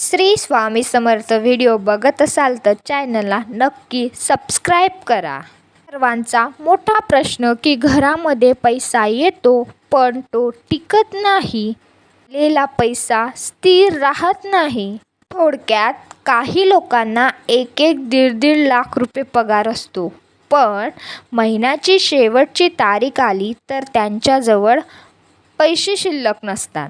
Shri Swami Samarth video बघत असाल तर चॅनलला नक्की सबस्क्राईब करा. सर्वांचा मोठा प्रश्न की घरामध्ये पैसा येतो पण तो टिकत नाही. लेला पैसा स्थिर राहत नाही. थोडक्यात काही लोकांना एक एक दीड दीड लाख रुपये पगार असतो. पण महिन्याची शेवटची तारीख आली तर त्यांच्याजवळ पैसे शिल्लक नसतात.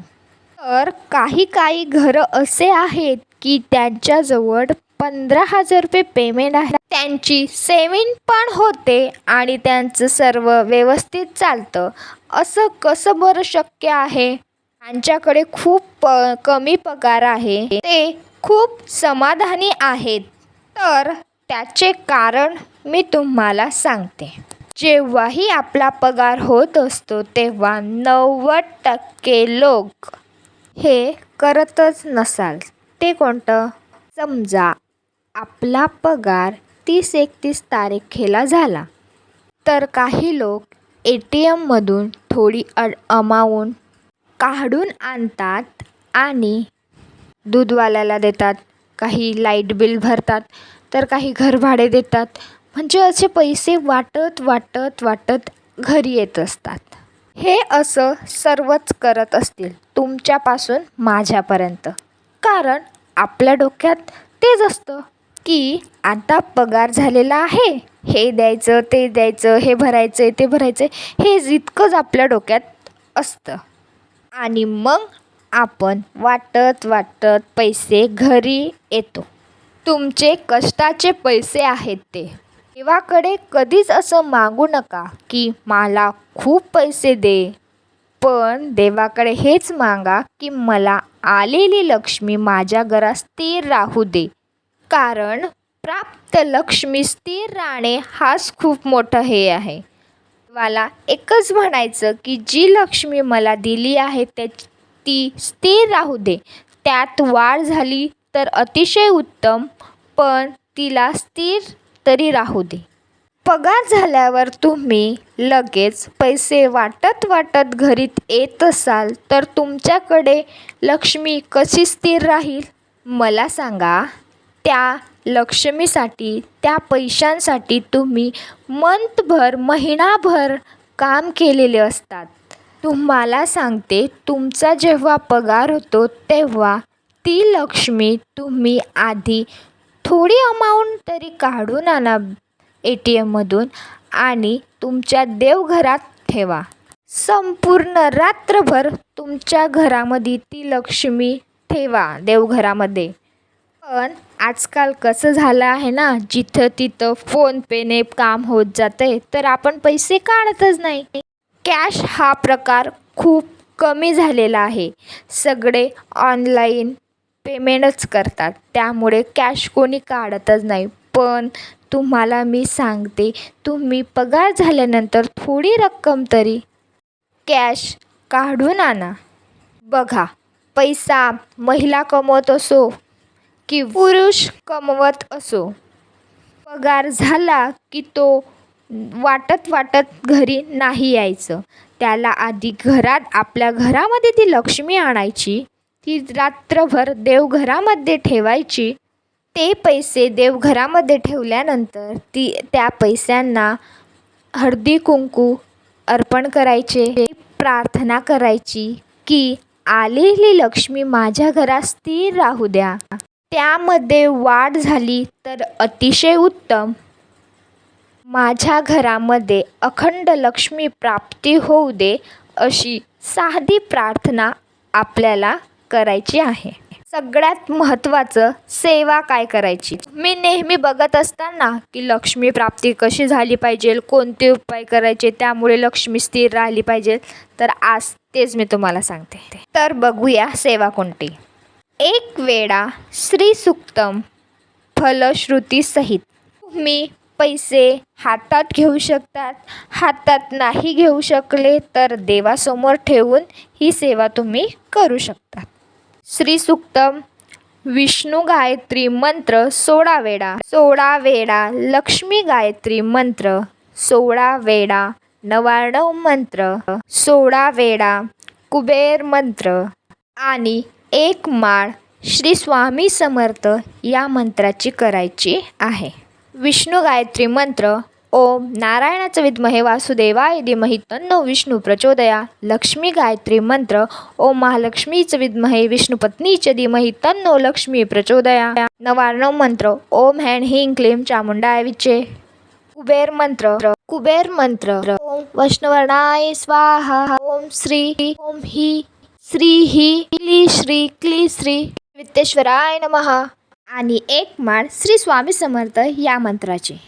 तर काही काही घरं असे आहेत की त्यांच्याजवळ पंधरा हजार रुपये पेमेंट आहे. त्यांची सेविंग पण होते आणि त्यांचं सर्व व्यवस्थित चालतं. असं कसं बरं शक्य आहे? त्यांच्याकडे खूप प कमी पगार आहे. ते खूप समाधानी आहेत. तर त्याचे कारण मी तुम्हाला सांगते. जेव्हाही आपला पगार होत असतो तेव्हा नव्वद टक्के लोक हे करतच नसाल. ते कोणतं? समजा आपला पगार तीस एकतीस तारखेला झाला. तर काही लोक ए टी एममधून थोडी अड अमाऊंट काढून आणतात आणि दूधवाल्याला देतात. काही लाइट बिल भरतात तर काही घरभाडे देतात. म्हणजे असे पैसे वाटत वाटत वाटत घरी येत असतात. हे असं सर्वच करत असतील. तुमच्यापासून माझ्यापर्यंत. कारण आपल्या डोक्यात तेच असतं की आता पगार झालेला आहे हे द्यायचं ते द्यायचं हे भरायचं आहे ते भरायचं आहे हे जितकंच आपल्या डोक्यात असतं. आणि मग आपण वाटत वाटत पैसे घरी येतो. तुमचे कष्टाचे पैसे आहेत ते. देवाकडे कधीच असं मागू नका की मला खूप पैसे दे. पण देवाकडे हेच मागा की मला आलेली लक्ष्मी माझ्या घरात स्थिर राहू दे. कारण प्राप्त लक्ष्मी स्थिर राहणे हाच खूप मोठं हे आहे. मला एकच म्हणायचं की जी लक्ष्मी मला दिली आहे त्या ती स्थिर राहू दे. त्यात वाढ झाली तर अतिशय उत्तम पण तिला स्थिर तरी राहू दे. पगार झाल्यावर तुम्ही लगेच पैसे वाटत वाटत घरीत येत असाल तर तुमच्याकडे लक्ष्मी कशी स्थिर राहील? मला सांगा. त्या लक्ष्मीसाठी त्या पैशांसाठी तुम्ही मंथभर महिनाभर काम केलेले असतात. तुम्हाला सांगते तुमचा जेव्हा पगार होतो तेव्हा ती लक्ष्मी तुम्ही आधी थोडी अमाऊंट तरी काढून आणा. ए टी एममधून आणि तुमच्या देवघरात ठेवा. संपूर्ण रात्रभर तुमच्या घरामध्ये ती लक्ष्मी ठेवा देवघरामध्ये. पण आजकाल कसं झालं आहे ना जिथं तिथं फोनपेने काम होत जातं आहे तर आपण पैसे काढतच नाही. कॅश हा प्रकार खूप कमी झालेला आहे. सगळे ऑनलाईन पेमेंटच करतात त्यामुळे कॅश कोणी काढतच नाही. पण तुम्हाला मी सांगते तुम्ही पगार झाल्यानंतर थोडी रक्कम तरी कॅश काढून आणा. बघा पैसा महिला कमवत असो की पुरुष कमवत असो. पगार झाला की तो वाटत वाटत घरी नाही यायचं. त्याला आधी घरात आपल्या घरामध्ये ती लक्ष्मी आणायची. ती रात्रभर देवघरामध्ये ठेवायची. ते पैसे देवघरामध्ये ठेवल्यानंतर ती त्या पैशांना हळदी कुंकू अर्पण करायचे प्रार्थना करायची की आलेली लक्ष्मी माझ्या घरात स्थिर राहू द्या. त्यामध्ये वाढ झाली तर अतिशय उत्तम. माझ्या घरामध्ये अखंड लक्ष्मी प्राप्ती होऊ दे अशी साधी प्रार्थना आपल्याला करायची आहे. सगळ्यात महत्त्वाचं सेवा काय करायची? मी नेहमी बघत असताना की लक्ष्मी प्राप्ती कशी झाली पाहिजे कोणते उपाय करायचे त्यामुळे लक्ष्मी स्थिर राहिली पाहिजे. तर आज तेच मी तुम्हाला सांगते. तर बघूया सेवा कोणती? एक वेळा श्रीसुक्तम फलश्रुतीसहित तुम्ही पैसे हातात घेऊ शकतात हातात नाही घेऊ शकले तर देवासमोर ठेवून ही सेवा तुम्ही करू शकता श्रीसुक्तम विष्णू गायत्री मंत्र सोळा वेळा सोळा वेळा लक्ष्मी गायत्री मंत्र सोळा वेळा नवाण्णव मंत्र सोळा वेळा कुबेर मंत्र आणि एक माळ श्री स्वामी समर्थ या मंत्राची करायची आहे. विष्णू गायत्री मंत्र ओम नारायणाचं विद्महे वासुदेवाय धीमहि तन्नो विष्णू प्रचोदया लक्ष्मी गायत्री मंत्र ओम महालक्ष्मीचं विद्महे विष्णुपत्नीच धीमहि तन्नो लक्ष्मी प्रचोदया। नवार्णव मंत्र ओम हॅण हिंग क्लीम चामुंडाय विचे। कुबेर मंत्र कुबेर मंत्र ओम वैष्णवर्णाय स्वाहा ओम श्री ओम ही श्री ही क्ली श्री क्ली श्री वित्तेश्वराय नमः। आणि एक माळ श्री स्वामी समर्थ या मंत्राची।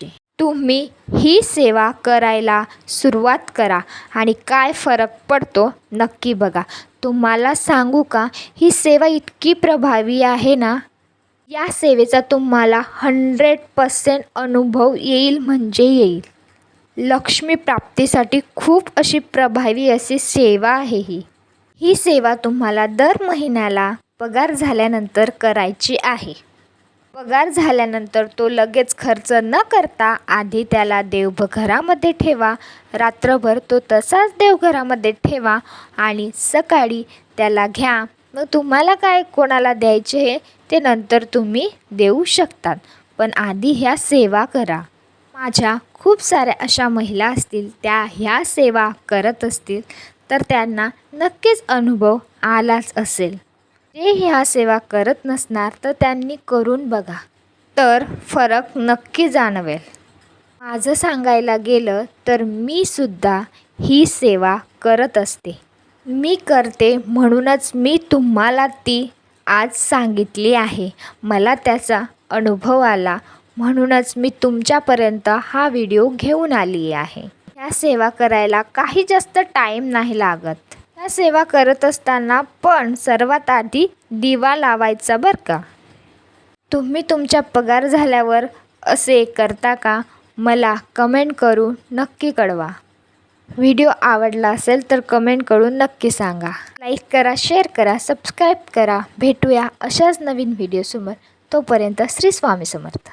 तुम्ही ही सेवा करायला सुरुवात करा आणि काय फरक पडतो नक्की बघा. तुम्हाला सांगू का ही सेवा इतकी प्रभावी आहे ना? या सेवेचा तुम्हाला हंड्रेड पर्सेंट अनुभव येईल म्हणजे येईल. लक्ष्मी प्राप्तीसाठी खूप अशी प्रभावी अशी सेवा आहे ही. ही सेवा तुम्हाला दर महिन्याला पगार झाल्यानंतर करायची आहे. पगार झाल्यानंतर तो लगेच खर्च न करता आधी त्याला देवघरामध्ये ठेवा. रात्रभर तो तसाच देवघरामध्ये ठेवा आणि सकाळी त्याला घ्या. मग तुम्हाला काय कोणाला द्यायचे ते नंतर तुम्ही देऊ शकतात. पण आधी ह्या सेवा करा. माझ्या खूप साऱ्या अशा महिला असतील त्या ह्या सेवा करत असतील तर त्यांना नक्कीच अनुभव आलाच असेल. जे ह्या सेवा करत नसणार तर त्यांनी करून बघा. तर फरक नक्की जाणवेल. माझं सांगायला गेलं तर मी सुद्धा ही सेवा करत असते. मी करते म्हणूनच मी तुम्हाला ती आज सांगितली आहे. मला त्याचा अनुभव आला म्हणूनच मी तुमच्यापर्यंत हा व्हिडिओ घेऊन आली आहे. ह्या सेवा करायला काही जास्त टाईम नाही लागत. ह्या सेवा करत असताना पण सर्वात आधी दिवा लावायचा बरं का? तुम्ही तुमच्या पगार झाल्यावर असे करता का? मला कमेंट करून नक्की कळवा. व्हिडिओ आवडला असेल तर कमेंट करून नक्की सांगा. लाईक करा शेअर करा सबस्क्राईब करा. भेटूया अशाच नवीन व्हिडिओसमोर. तोपर्यंत श्री स्वामी समर्थ.